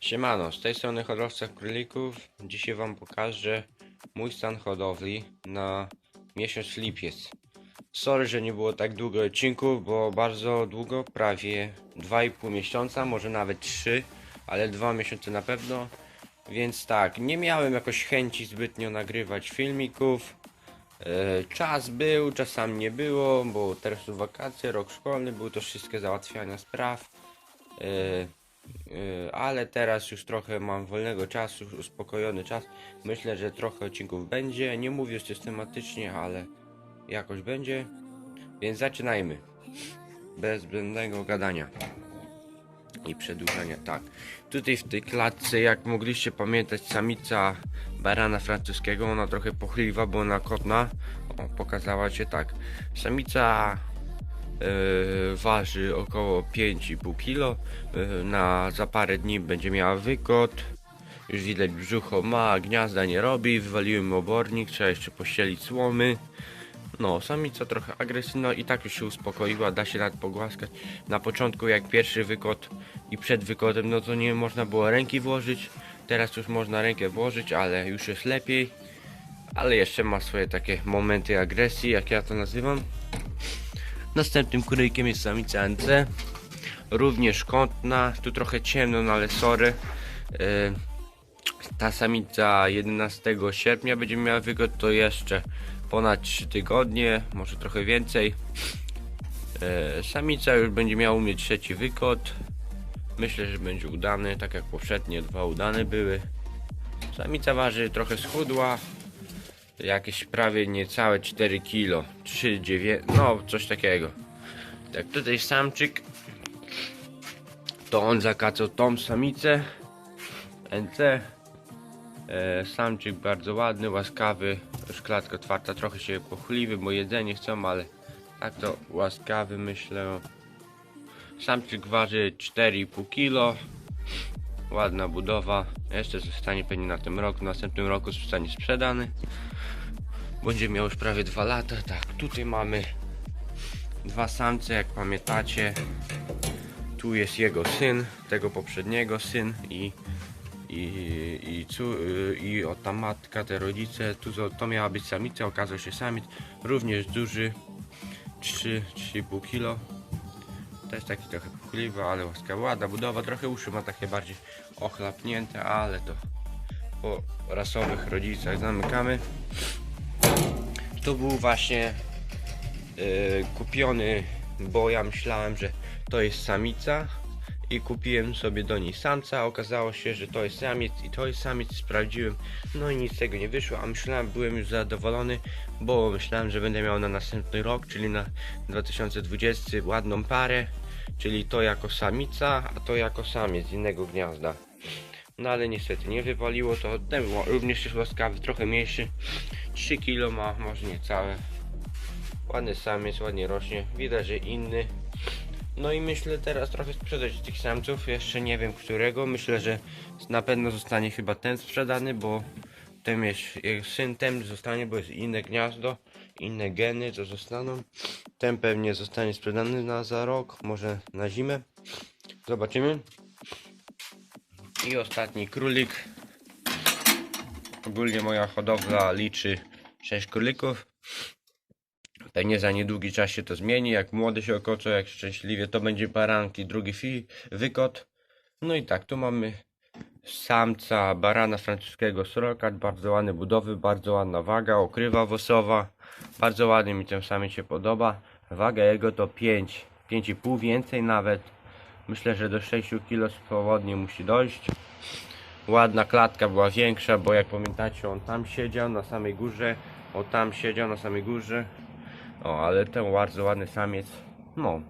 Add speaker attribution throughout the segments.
Speaker 1: Siemano, z tej strony hodowca królików. Dzisiaj wam pokażę mój stan hodowli na miesiąc lipiec. Sorry, że nie było tak długo odcinków, bo bardzo długo, prawie 2,5 miesiąca, może nawet 3, ale 2 miesiące na pewno. Więc tak, nie miałem jakoś chęci zbytnio nagrywać filmików. E, Czas był, czasami nie było, bo teraz są wakacje, rok szkolny, były to wszystkie załatwiania spraw. E, Ale teraz już trochę mam wolnego czasu, uspokojony czas. Myślę, że trochę odcinków będzie. Nie mówię systematycznie, ale jakoś będzie. Więc zaczynajmy. Bez zbędnego gadania i przedłużania. Tak. Tutaj w tej klatce, jak mogliście pamiętać, samica barana francuskiego, ona trochę pochliwa, bo ona kotna. O, pokazała się tak. Samica waży około 5,5 kg. E, na za parę dni będzie miała wykot. Już widać brzucho ma, gniazda nie robi, wywaliłem obornik, trzeba jeszcze pościelić słomy. No, samica trochę agresywna i tak już się uspokoiła, da się nawet pogłaskać. Na początku jak pierwszy wykot i przed wykotem, no to nie można było ręki włożyć. Teraz już można rękę włożyć, ale już jest lepiej. Ale jeszcze ma swoje takie momenty agresji, jak ja to nazywam. Następnym kuryjkiem jest samica NC. Również kątna, tu trochę ciemno, no ale sorry. Yy, ta samica 11 sierpnia będzie miała wykot, to jeszcze ponad 3 tygodnie, może trochę więcej. E, samica już będzie miała umieć trzeci wykot. Myślę, że będzie udany, tak jak poprzednie dwa udane były. Samica waży trochę schudła, jakieś prawie niecałe 4 kg, 3,9, no coś takiego. Tak tutaj samczyk, to on zakacał tą samicę, NC. E, samczyk bardzo ładny, łaskawy, już klatka otwarta, trochę się pochliwy, bo jedzenie chcą, ale tak to łaskawy myślę. Samczyk waży 4,5 kg. Ładna budowa. Jeszcze zostanie pewnie na tym roku. W następnym roku zostanie sprzedany. Będzie miał już prawie 2 lata. Tak, tutaj mamy dwa samce, jak pamiętacie. Tu jest jego syn, tego poprzedniego syn i i, i, cu, i o ta matka, te rodzice, tu to, miała być samica, okazał się samiec, również duży, 3-3,5 kg. Też taki trochę puchliwy, ale łaskawa, ładna budowa, trochę uszy ma takie bardziej ochlapnięte, ale to po rasowych rodzicach zamykamy. To był właśnie y, kupiony, bo ja myślałem, że to jest samica, i kupiłem sobie do niej samca. Okazało się, że to jest samiec i to jest samiec. Sprawdziłem, no i nic z tego nie wyszło, a myślałem, byłem już zadowolony, bo myślałem, że będę miał na następny rok, czyli na 2020 ładną parę, czyli to jako samica, a to jako samiec z innego gniazda. No ale niestety nie wypaliło to. Ten również jest łaskawy, trochę mniejszy. 3 kg ma, może nie całe. Ładny samiec, ładnie rośnie. Widać, że inny. No i myślę teraz trochę sprzedać tych samców, jeszcze nie wiem którego. Myślę, że na pewno zostanie chyba ten sprzedany, bo ten jest syn, ten zostanie, bo jest inne gniazdo, inne geny, co zostaną. Ten pewnie zostanie sprzedany na za rok, może na zimę. Zobaczymy. I ostatni królik. Ogólnie moja hodowla liczy 6 królików. Pewnie za niedługi czas się to zmieni. Jak młody się okoczą, jak szczęśliwie, to będzie baranki, drugi fi, wykot. No i tak, tu mamy samca barana francuskiego srokat, bardzo ładne budowy, bardzo ładna waga, okrywa wosowa. Bardzo ładnie mi ten samiec się podoba. Waga jego to 5, 5,5 więcej nawet. Myślę, że do 6 kg swobodnie musi dojść. Ładna klatka była większa, bo jak pamiętacie, on tam siedział na samej górze. O tam siedział na samej górze. O, ale ten bardzo ładny samiec. No.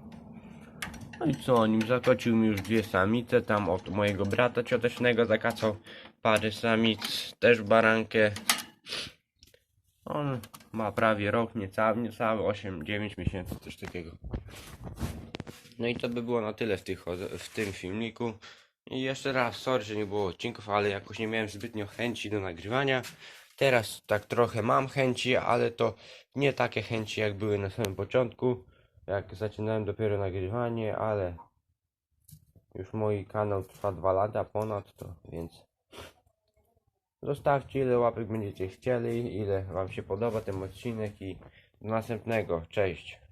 Speaker 1: No i co, nim zakocił mi już dwie samice, tam od mojego brata ciotecznego zakacał parę samic, też barankę. On ma prawie rok, niecały, niecały 8-9 miesięcy, coś takiego. No i to by było na tyle w, tych, w tym filmiku. I jeszcze raz, sorry, że nie było odcinków, ale jakoś nie miałem zbytnio chęci do nagrywania. Teraz tak trochę mam chęci, ale to nie takie chęci jak były na samym początku, jak zaczynałem dopiero nagrywanie, ale Już mój kanał trwa 2 lata ponad to, więc zostawcie ile łapek będziecie chcieli, ile wam się podoba ten odcinek i do następnego. Cześć.